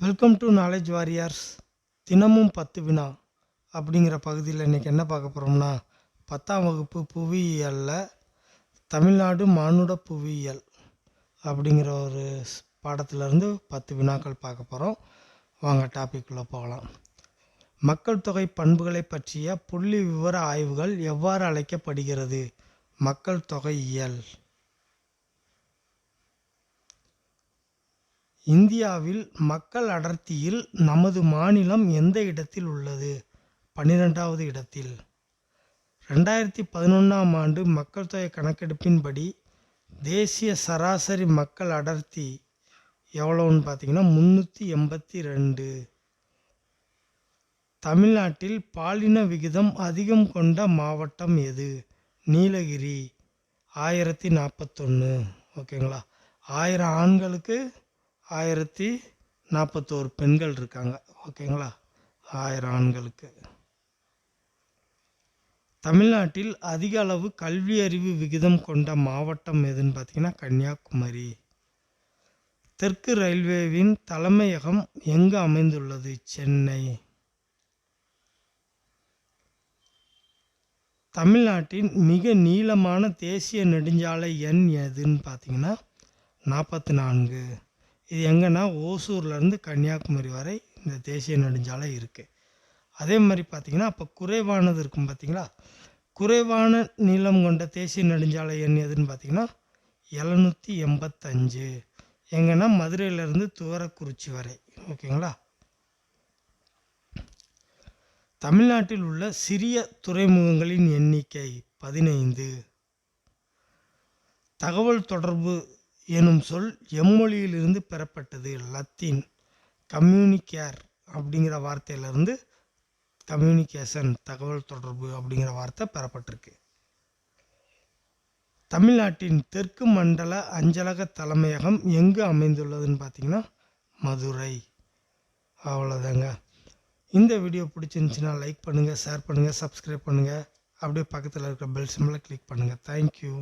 Welcome to knowledge warriors தினமும் பத்து வினா அப்படிங்கிற பகுதியில் இன்றைக்கி என்ன பார்க்க போகிறோம்னா பத்தாம் வகுப்பு புவியியலில் தமிழ்நாடு மானுட புவியியல் அப்படிங்கிற ஒரு ஸ்- பாடத்திலிருந்து பத்து வினாக்கள் பார்க்க போகிறோம் வாங்க டாப்பிக்குள்ளே போகலாம். மக்கள் தொகை பண்புகளை பற்றிய புள்ளி விவர ஆய்வுகள் எவ்வாறு அழைக்கப்படுகிறது? மக்கள் தொகை இந்தியாவில் மக்கள் அடர்த்தியில் நமது மாநிலம் எந்த இடத்தில் உள்ளது? பன்னிரெண்டாவது இடத்தில். ரெண்டாயிரத்தி பதினொன்றாம் ஆண்டு மக்கள் தொகை கணக்கெடுப்பின்படி தேசிய சராசரி மக்கள் அடர்த்தி எவ்வளோன்னு பார்த்தீங்கன்னா முந்நூற்றி எண்பத்தி ரெண்டு. தமிழ்நாட்டில் பாலின விகிதம் அதிகம் கொண்ட மாவட்டம் எது? நீலகிரி. ஆயிரத்தி நாற்பத்தொன்று ஓகேங்களா? ஆயிரம் ஆண்களுக்கு ஆயிரத்தி நாற்பத்தோரு பெண்கள் இருக்காங்க. ஓகேங்களா? ஆயிரம் ஆண்களுக்கு. தமிழ்நாட்டில் அதிக அளவு கல்வி அறிவு விகிதம் கொண்ட மாவட்டம் எதுன்னு பார்த்தீங்கன்னா கன்னியாகுமரி. தெற்கு ரயில்வேவின் தலைமையகம் எங்கு அமைந்துள்ளது? சென்னை. தமிழ்நாட்டின் மிக நீளமான தேசிய நெடுஞ்சாலை எண் எதுன்னு பார்த்தீங்கன்னா நாற்பத்தி நான்கு. இது எங்கன்னா ஓசூர்லேருந்து கன்னியாகுமரி வரை இந்த தேசிய நெடுஞ்சாலை இருக்குது அதே மாதிரி பார்த்திங்கன்னா அப்போ குறைவானது இருக்கும் பார்த்திங்களா குறைவான நீளம் கொண்ட தேசிய நெடுஞ்சாலை எண் எதுன்னு பார்த்தீங்கன்னா எழுநூற்றி எண்பத்தஞ்சு. எங்கன்னா மதுரையிலேருந்து துவரக்குறிச்சி வரை. ஓகேங்களா? தமிழ்நாட்டில் உள்ள சிறிய துறைமுகங்களின் எண்ணிக்கை பதினைந்து. தகவல் தொடர்பு எனும் சொல் எம்மொழியிலிருந்து பெறப்பட்டது. லத்தீன் கம்யூனிகேர் அப்படிங்கிற வார்த்தையிலிருந்து கம்யூனிகேஷன் தகவல் தொடர்பு அப்படிங்கிற வார்த்தை பெறப்பட்டிருக்கு. தமிழ்நாட்டின் தெற்கு மண்டல அஞ்சலக தலைமையகம் எங்கு அமைந்துள்ளதுன்னு பார்த்தீங்கன்னா மதுரை. அவ்வளோதாங்க. இந்த வீடியோ பிடிச்சிருந்துச்சின்னா லைக் பண்ணுங்கள் ஷேர் பண்ணுங்கள் சப்ஸ்கிரைப் பண்ணுங்கள் அப்படியே பக்கத்தில் இருக்கிற பெல் சிம்பிளை கிளிக் பண்ணுங்கள் தேங்க்யூ